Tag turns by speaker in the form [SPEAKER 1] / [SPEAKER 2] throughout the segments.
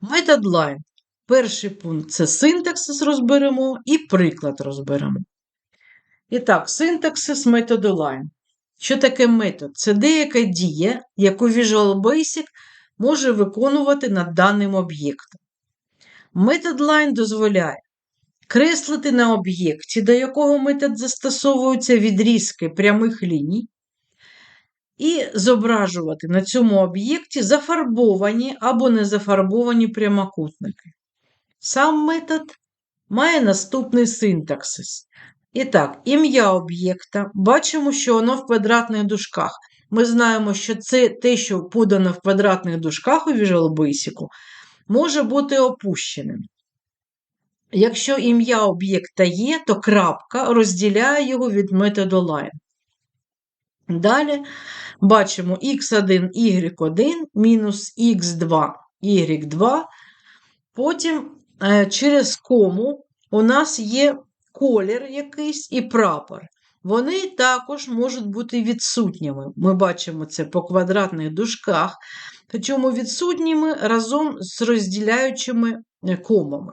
[SPEAKER 1] Метод. Перший пункт це синтаксис розберемо і приклад розберемо. І так, синтаксис методу line. Що таке метод? Це деяка дія, яку Visual Basic може виконувати над даним об'єктом. Метод line дозволяє креслити на об'єкті, до якого метод застосовується відрізки прямих ліній, і зображувати на цьому об'єкті зафарбовані або незафарбовані прямокутники. Сам метод має наступний синтаксис. І так, ім'я об'єкта. Бачимо, що воно в квадратних дужках. Ми знаємо, що це те, що подано в квадратних дужках у Visual Basic, може бути опущеним. Якщо ім'я об'єкта є, то крапка розділяє його від методу line. Далі бачимо x1, y1 мінус x2, y2. Потім е, через кому у нас є колір якийсь і прапор. Вони також можуть бути відсутніми. Ми бачимо це по квадратних дужках, причому відсутніми разом з розділяючими е, комами.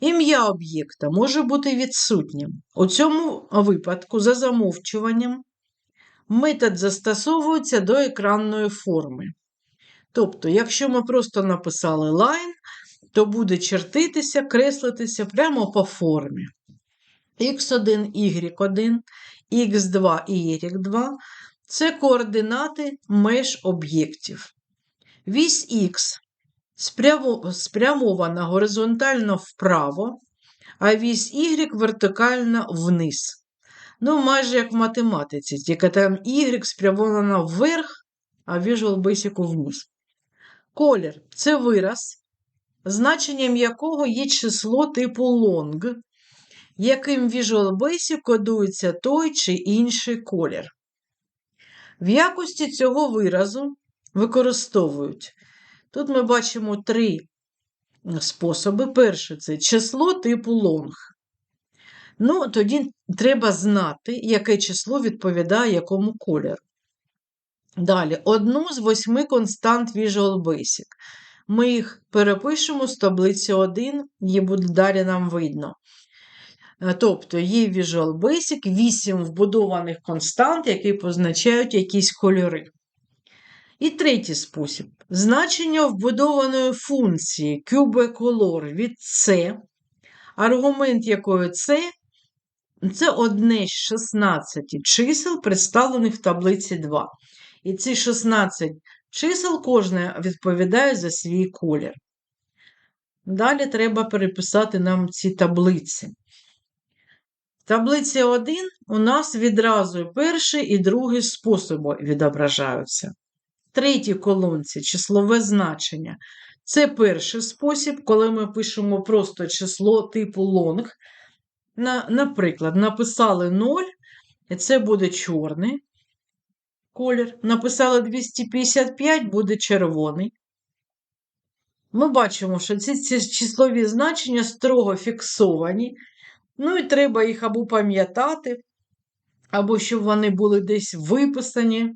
[SPEAKER 1] Ім'я об'єкта може бути відсутнім. У цьому випадку, за замовчуванням, метод застосовується до екранної форми. Тобто, якщо ми просто написали line, то буде чертитися, креслитися прямо по формі. x1, y1, x2 і y2 це координати меж об'єктів. Вісь Х спрямована горизонтально вправо, а вісь Y вертикально вниз. Ну, майже як в математиці, тільки там Y спрямована вверх, а Visual Basic вниз. Колір це вираз, значенням якого є число типу long, яким Visual Basic кодується той чи інший колір. В якості цього виразу використовують. Тут ми бачимо три способи. Перше це число типу long. Ну, тоді треба знати, яке число відповідає якому кольору. Далі, одну з восьми констант Visual Basic. Ми їх перепишемо з таблиці 1, її буде далі нам видно. Е, тобто є Visual Basic 8 вбудованих констант, які позначають якісь кольори. І третій спосіб. Значення вбудованої функції QB-color від C, аргумент якої це це одне з 16 чисел, представлених в таблиці 2. І ці 16 чисел кожне відповідає за свій колір. Далі треба переписати нам ці таблиці. В таблиці 1 у нас відразу перший і другий способи відображаються. В третій колонці числове значення. Це перший спосіб, коли ми пишемо просто число типу long. На, Наприклад, написали 0, і це буде чорний колір. Написали 255, буде червоний. Ми бачимо, що ці, ці числові значення строго фіксовані. Ну і треба їх або пам'ятати, або щоб вони були десь виписані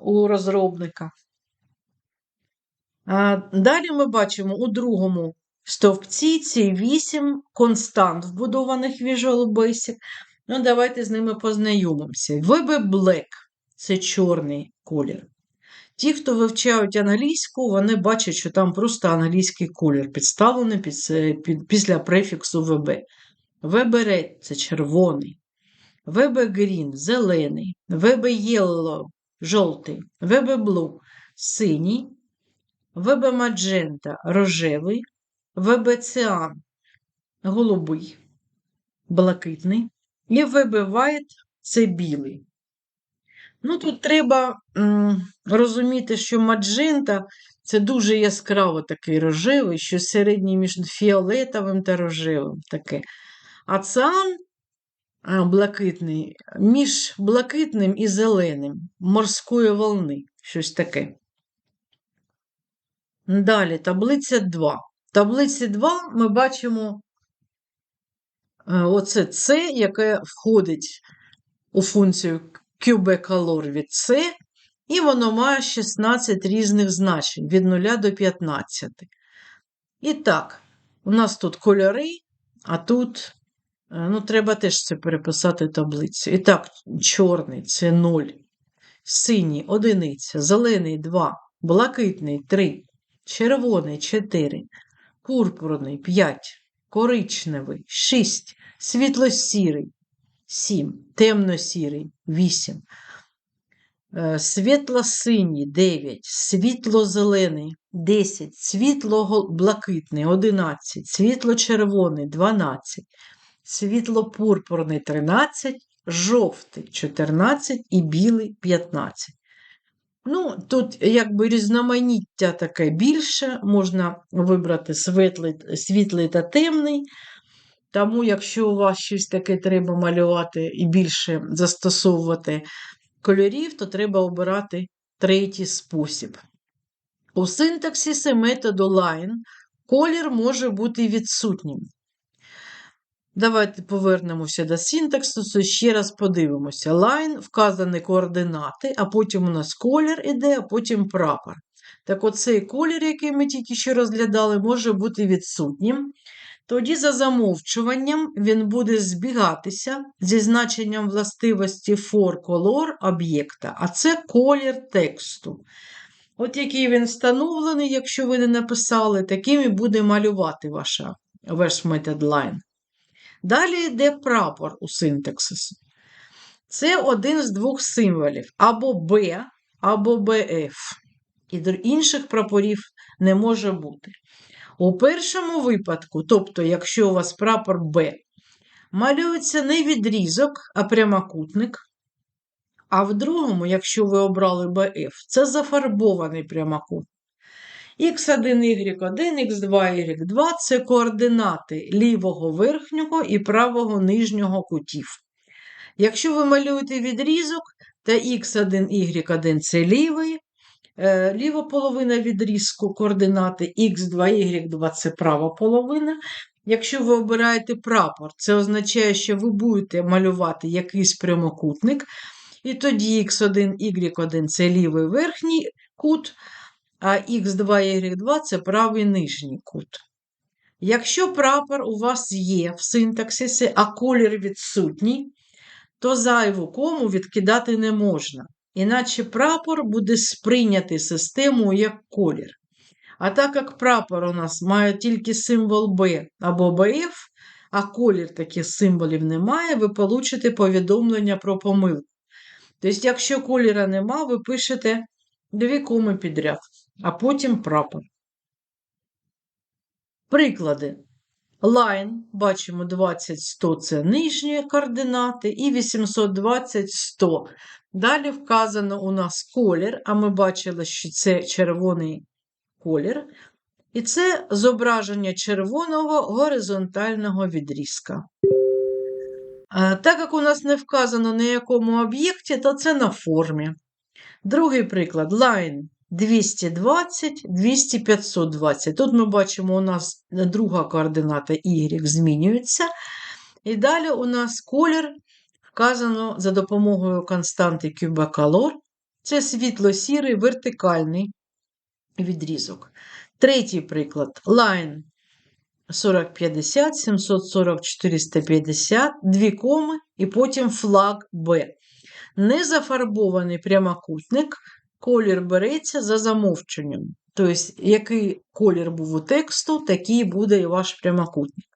[SPEAKER 1] у розробника. А Далі ми бачимо у другому стовпці ці 8 констант, вбудованих Visual Basic. Ну, давайте з ними познайомимося. VB Black це чорний колір. Ті, хто вивчають англійську, вони бачать, що там просто англійський колір підставлений під, під, після префіксу VB. VB Red – це червоний. VB Green – зелений. VB Yellow – жовтий. VB Blue – синій. VB Magenta – рожевий. Cyan – голубий, блакитний. І White – це білий. Ну, тут треба м, розуміти, що маджента це дуже яскраво такий рожевий, що середній між фіолетовим та рожевим таке. А циан блакитний між блакитним і зеленим, морської волни, щось таке. Далі таблиця 2. Таблиці 2 ми бачимо е, оце С, яке входить у функцію QB-color від C, і воно має 16 різних значень від 0 до 15. І так, у нас тут кольори, а тут, е, ну, треба теж це переписати таблицю. І так, чорний це 0, синій одиниця, зелений 2, блакитний 3, червоний 4, пурпурний 5, коричневий 6, світло-сірий 7, темно-сірий 8, е, світло-синій 9, світло-зелений 10, світло-блакитний 11, світло-червоний 12, світло-пурпурний 13, жовтий 14 і білий 15. Ну, тут якби різноманіття таке більше, можна вибрати світлий, світлий та темний. Тому, якщо у вас щось таке треба малювати і більше застосовувати кольорів, то треба обирати третій спосіб. У синтаксисі методу line колір може бути відсутнім. Давайте повернемося до синтаксису ще раз подивимося. Line вказані координати, а потім у нас колір іде, а потім прапор. Так оцей колір, який ми тільки що розглядали, може бути відсутнім. Тоді за замовчуванням він буде збігатися зі значенням властивості for color об'єкта, а це колір тексту. От який він встановлений, якщо ви не написали, таким і буде малювати ваша, ваш метод line. Далі йде прапор у синтаксису. Це один з двох символів або B, або BF. І інших прапорів не може бути. У першому випадку, тобто, якщо у вас прапор Б, малюється не відрізок, а прямокутник. А в другому, якщо ви обрали BF, це зафарбований прямокутник. Х1, Y1, Х2, Y2 це координати лівого верхнього і правого нижнього кутів. Якщо ви малюєте відрізок, то Х1, Y1 це лівий, е, ліва половина відрізку координати Х2, Y2 це права половина. Якщо ви обираєте прапор, це означає, що ви будете малювати якийсь прямокутник, і тоді Х1, Y1 це лівий верхній кут а Х2 Y2 це правий нижній кут. Якщо прапор у вас є в синтаксисі, а колір відсутній, то зайву кому відкидати не можна. Іначе прапор буде сприйнятий системою як колір. А так як прапор у нас має тільки символ B або BF, а колір таких символів немає, ви получите повідомлення про помилку. Тобто, якщо кольора нема, ви пишете дві коми підряд а потім прапор. Приклади. Line, бачимо 20, 100 це нижні координати, і 820 100. Далі вказано у нас колір, а ми бачили, що це червоний колір. І це зображення червоного горизонтального відрізка. Так як у нас не вказано на якому об'єкті, то це на формі. Другий приклад line 220, 200, 520. Тут ми бачимо, у нас друга координата Y змінюється. І далі у нас колір вказано за допомогою константи Cubicolor. Це світло-сірий вертикальний відрізок. Третій приклад line 4050, 740, 450, дві коми і потім флаг B. Незафарбований прямокутник колір береться за замовченням. Тобто, який колір був у тексту, такий буде і ваш прямокутник.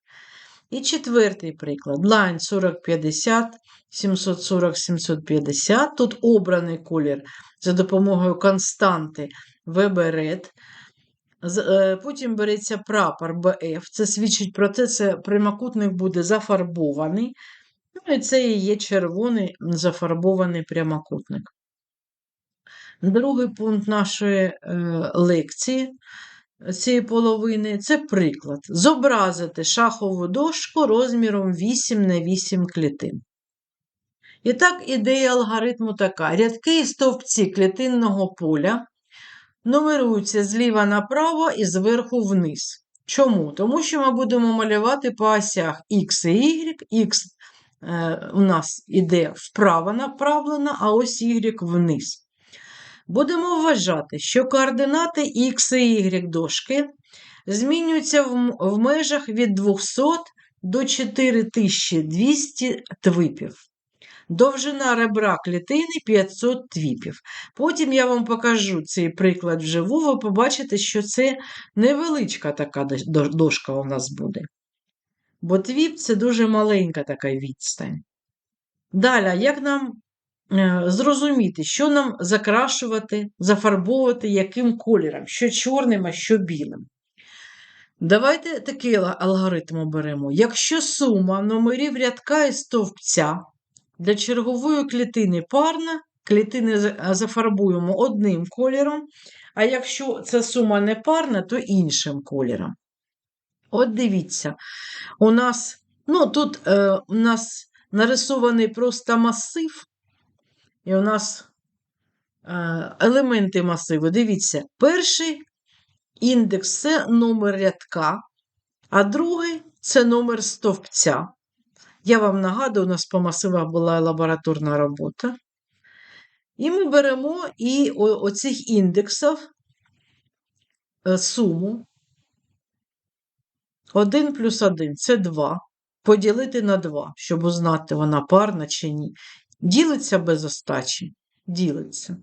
[SPEAKER 1] І четвертий приклад. Line 4050, 740, 750. Тут обраний колір за допомогою константи VB-Red. Е, потім береться прапор BF. Це свідчить про те, що прямокутник буде зафарбований. Ну, і це і є червоний зафарбований прямокутник. Другий пункт нашої е, лекції цієї половини це приклад. Зобразити шахову дошку розміром 8 на 8 клітин. І так, ідея алгоритму така: рядки і стовпці клітинного поля нумеруються зліва направо і зверху вниз. Чому? Тому що ми будемо малювати по осях X і Y, X е, у нас іде вправо направлено, а ось Y вниз. Будемо вважати, що координати Х і Y дошки змінюється в, межах від 200 до 4200 твипів. Довжина ребра клітини 500 твіпів. Потім я вам покажу цей приклад вживу, ви побачите, що це невеличка така дошка у нас буде. Бо твіп це дуже маленька така відстань. Далі, як нам зрозуміти, що нам закрашувати, зафарбовувати, яким кольором, що чорним, а що білим. Давайте такий алгоритм оберемо. Якщо сума номерів рядка і стовпця для чергової клітини парна, клітини зафарбуємо одним кольором, а якщо ця сума не парна, то іншим кольором. От дивіться, у нас, ну тут е, у нас нарисований просто масив, і у нас е, елементи масиву. Дивіться, перший індекс це номер рядка, а другий це номер стовпця. Я вам нагадую, у нас по масивах була лабораторна робота. І ми беремо і оцих індексів е, суму 1 плюс 1 це 2. Поділити на 2, щоб узнати, вона парна чи ні. Ділиться без остачі? Ділиться.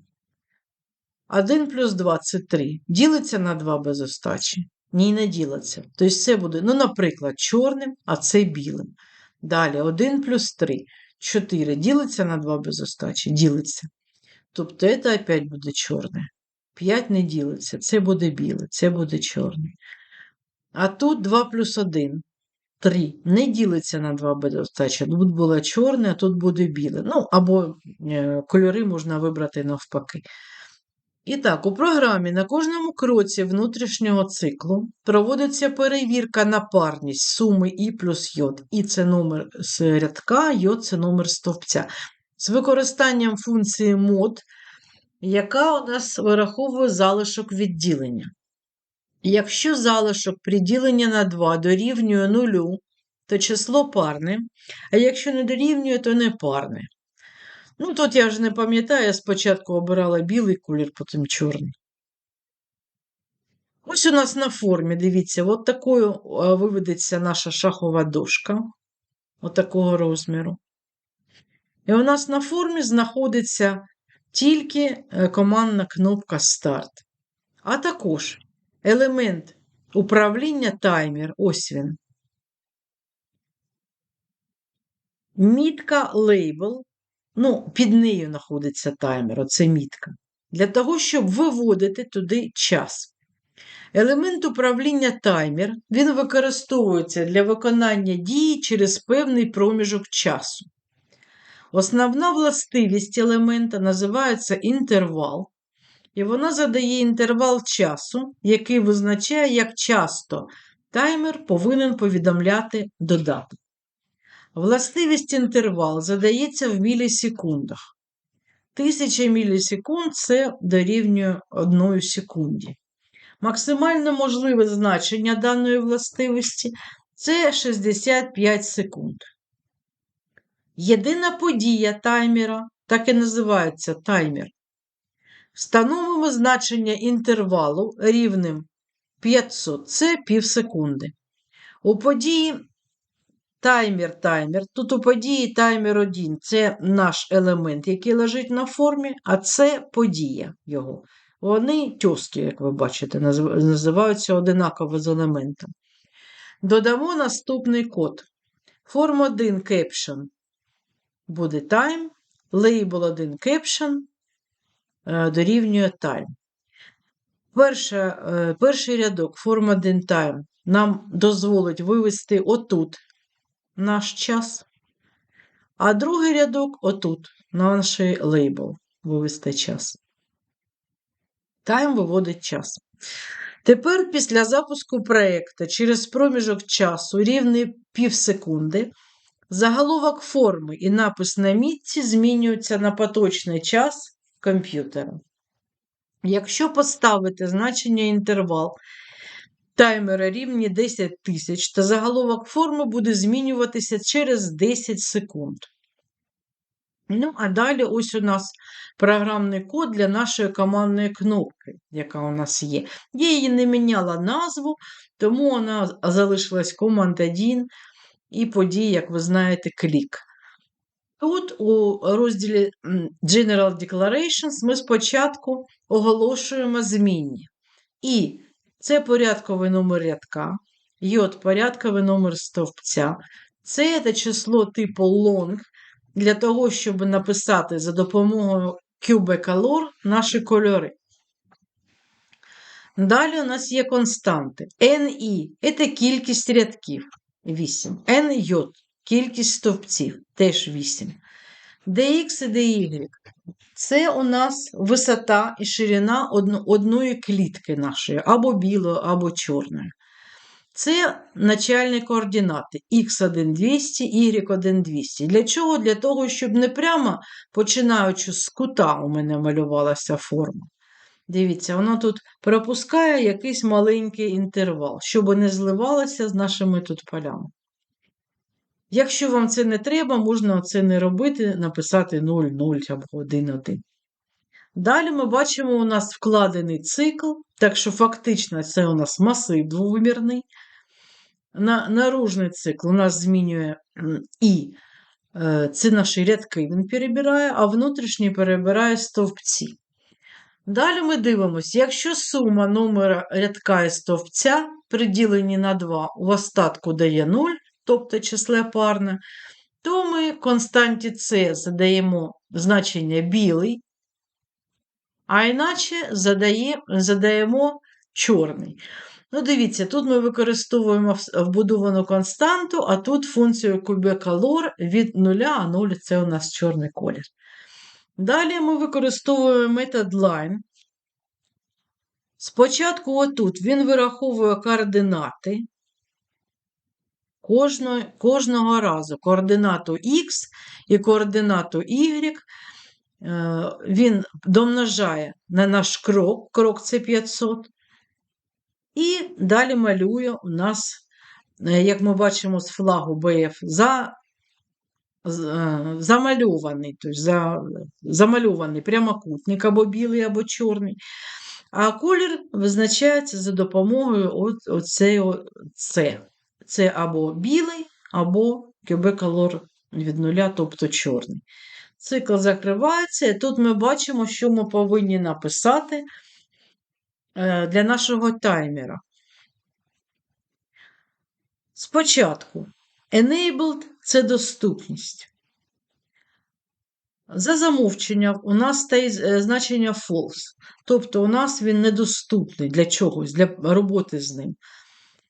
[SPEAKER 1] 1 плюс 2 це 3. Ділиться на 2 без остачі? Ні, не ділиться. Тобто це буде, ну, наприклад, чорним, а це білим. Далі 1 плюс 3. 4. Ділиться на 2 без остачі? Ділиться. Тобто це опять буде чорне. 5 не ділиться. Це буде біле, це буде чорне. А тут 2 плюс 1. 3. Не ділиться на 2 без остачі. Тут було чорне, а тут буде біле. Ну, або е, кольори можна вибрати навпаки. І так, у програмі на кожному кроці внутрішнього циклу проводиться перевірка на парність суми І плюс йод. І це номер з рядка, йод це номер стовпця. З використанням функції мод, яка у нас вираховує залишок відділення. Якщо залишок при діленні на 2 дорівнює 0, то число парне, а якщо не дорівнює, то не парне. Ну, тут я вже не пам'ятаю, я спочатку обирала білий колір, потім чорний. Ось у нас на формі, дивіться, от такою виведеться наша шахова дошка, от розміру. І у нас на формі знаходиться тільки е, командна кнопка Старт. А також елемент управління таймер, ось він. Мітка лейбл, ну, під нею знаходиться таймер, оце мітка. Для того, щоб виводити туди час. Елемент управління таймер, він використовується для виконання дії через певний проміжок часу. Основна властивість елемента називається інтервал, і вона задає інтервал часу, який визначає, як часто таймер повинен повідомляти додаток. Властивість інтервал задається в мілісекундах. Тисяча мілісекунд це дорівнює 1 секунді. Максимально можливе значення даної властивості це 65 секунд. Єдина подія таймера, так і називається таймер. Встановимо значення інтервалу рівним 500 це пів секунди. У події таймер таймер. Тут у події таймер 1 це наш елемент, який лежить на формі, а це подія його. Вони тьоски, як ви бачите, називаються одинаково з елементом. Додамо наступний код. Form 1 caption буде time, label 1 caption дорівнює time. Перша, е, перший рядок form 1 time нам дозволить вивести отут наш час, а другий рядок отут, наш лейбл вивести час. Тайм виводить час. Тепер після запуску проєкту через проміжок часу рівний пів секунди заголовок форми і напис на мітці змінюються на поточний час комп'ютера. Якщо поставити значення інтервал таймера рівні 10 тисяч, то заголовок форми буде змінюватися через 10 секунд. Ну, а далі ось у нас програмний код для нашої командної кнопки, яка у нас є. Я її не міняла назву, тому вона залишилась Command 1 і події, як ви знаєте, клік. Тут у розділі General Declarations ми спочатку оголошуємо змінні. І це порядковий номер рядка, йод порядковий номер стовпця, це це число типу long для того, щоб написати за допомогою QB-Color наші кольори. Далі у нас є константи. NI це кількість рядків 8. NJ кількість стовпців теж 8. DX і DY це у нас висота і ширина одної клітки нашої, або білої, або чорної. Це начальні координати x1200, y1200. Для чого? Для того, щоб не прямо починаючи з кута, у мене малювалася форма. Дивіться, воно тут пропускає якийсь маленький інтервал, щоб не зливалося з нашими тут полями. Якщо вам це не треба, можна це не робити, написати 0, 0 або 1, 1. Далі ми бачимо, у нас вкладений цикл, так що фактично це у нас масив двовимірний. На, Наружний цикл у нас змінює і е, це наші рядки він перебирає, а внутрішній перебирає стовпці. Далі ми дивимося, якщо сума номера рядка і стовпця приділені на 2 у остатку дає 0, тобто числе парне, то ми константі С задаємо значення білий, а іначе задає, задаємо чорний. Ну, дивіться, тут ми використовуємо вбудовану константу, а тут функцію кубекалор від 0, а 0 це у нас чорний колір. Далі ми використовуємо метод line. Спочатку, отут він вираховує координати кожного, кожного разу координату X і координату Y. Е, він домножає на наш крок, крок це 500. І далі малює у нас, е, як ми бачимо з флагу БФ, за, е, замальований, тобто за, замальований прямокутник або білий, або чорний. А колір визначається за допомогою оцеї С. Це або білий, або QB-колор від нуля, тобто чорний. Цикл закривається, і тут ми бачимо, що ми повинні написати е, для нашого таймера. Спочатку, enabled це доступність. За замовчення у нас стоїть е, значення false. Тобто у нас він недоступний для чогось, для роботи з ним.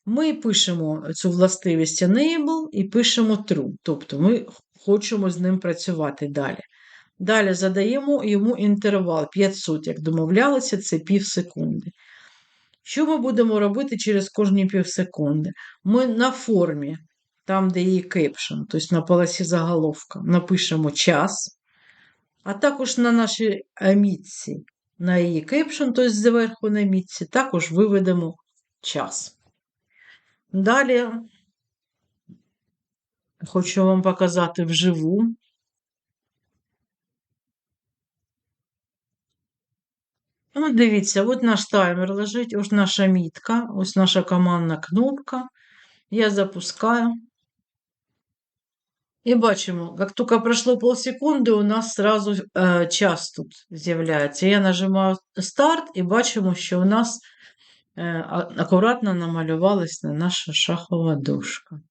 [SPEAKER 1] Ми пишемо цю властивість enable і пишемо true. Тобто ми хочемо з ним працювати далі. Далі задаємо йому інтервал 500, як домовлялися, це пів секунди. Що ми будемо робити через кожні пів секунди? Ми на формі, там, де є кепшн, тобто на полосі заголовка, напишемо час, а також на нашій мітці, на її кепшн, тобто зверху на мітці, також виведемо час. Далі хочу вам показати вживу. Ну, дивіться, от наш таймер лежить, ось наша мітка, ось наша командна кнопка. Я запускаю. І бачимо, як тільки пройшло полсекунди, у нас сразу е, час тут з'являється. Я нажимаю старт і бачимо, що у нас е, акуратно намалювалась наша шахова дошка.